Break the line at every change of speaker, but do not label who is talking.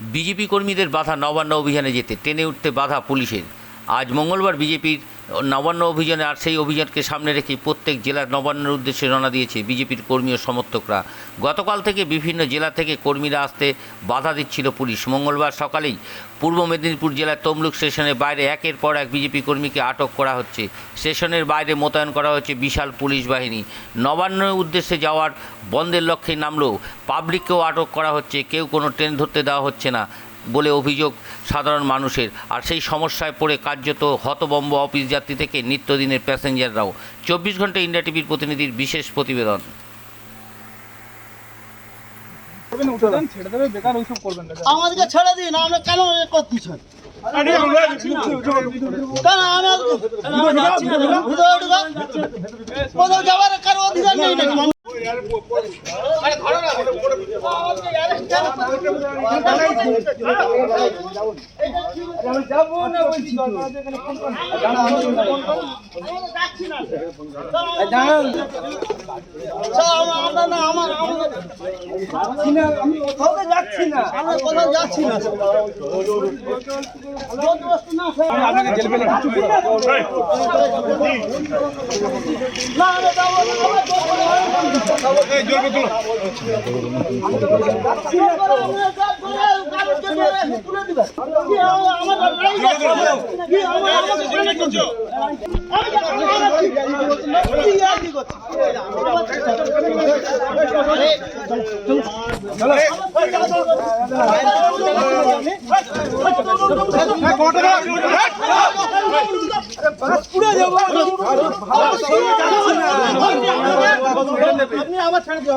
BJP কর্মীদের বাধা নবান্ন অভিযানে যেতে টেনে উঠতে বাধা পুলিশের। আজ মঙ্গলবার বিজেপির নবান্ন অভিযানে আর সেই অভিযানকে সামনে রেখে প্রত্যেক জেলার নবান্নের উদ্দেশ্যে রওনা দিয়েছে বিজেপির কর্মী ও সমর্থকরা। গতকাল থেকে বিভিন্ন জেলা থেকে কর্মীরা আসতে বাধা দিচ্ছিল পুলিশ। মঙ্গলবার সকালেই পূর্ব মেদিনীপুর জেলার তমলুক স্টেশনের বাইরে একের পর এক বিজেপি কর্মীকে আটক করা হচ্ছে। স্টেশনের বাইরে মোতায়েন করা হচ্ছে বিশাল পুলিশ বাহিনী। নবান্নের উদ্দেশ্যে যাওয়ার বন্ধের লক্ষ্যে নামলেও পাবলিককেও আটক করা হচ্ছে। কেউ কোনো ট্রেন ধরতে দেওয়া হচ্ছে না। বলে অভিযোগ সাধারণ মানুষের। আর সেই সমস্যায় পড়ে কার্যত হতবম্ব অফিস যাত্রী থেকে নিত্যদিনের প্যাসেঞ্জাররাও। চব্বিশ ঘণ্টা ইন্ডিয়া টিভির প্রতিনিধির বিশেষ প্রতিবেদন।
করবেন উঠে দেন ছেড়ে দেবে বেকার ওইসব করবেন না
আমাদেরকে ছেড়ে দিন আমরা কেন কোথাও যাওয়ার কারও অধিকার নেই নাকি?
আমি কোথাও যাচ্ছি
হয়ে-
না।
না, আপনি আবার ছেড়ে দিবেন